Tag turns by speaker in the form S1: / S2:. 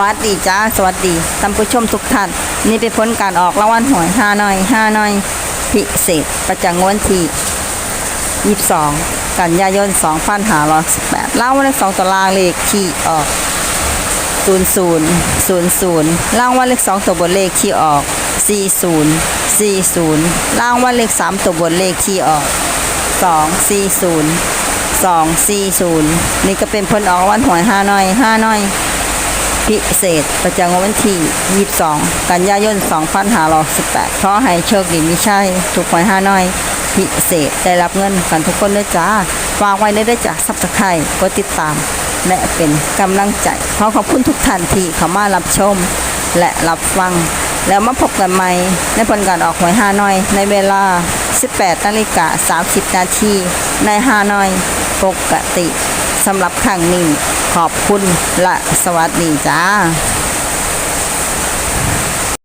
S1: วัสดีจ้าสวัสดีท่านผู้ชมทุกท่าน นี่เป็นผลการออกรางวัลหวยห้าน้อยห้าน้อย พิเศษ ประจำงวดที่22กันยายน2518รางวัลเลข2ตัวล่างเลขที่ออก00 00รางวัลเลข2ตัวบนเลขที่ออก40 40รางวัลเลข3ตัวบนเลขที่ออก240 240นี่ก็เป็นผลออกรางวัลหวยห้าน้อยห้าน้อย พิเศษ ประจำวันที่ 22 กันยายน 2518ขอให้โชคดีมีชัยถูกหวยห้าน้อย พิเศษได้รับเงินกันทุกคนด้วยจ้าฝากไว้ได้ด้วยจ้าซับสไครต์กดติดตาม และเป็นกำลังใจขอขอบคุณทุกท่านที่เข้ามารับชม และรับฟัง แล้วมาพบกันใหม่ในผลการออกหวยห้าน้อย ในเวลา 18นาฬิกา30 นาทีในห้าน้อย ปกติสำหรับครั้งนี้ ขอบคุณและสวัสดีจ้า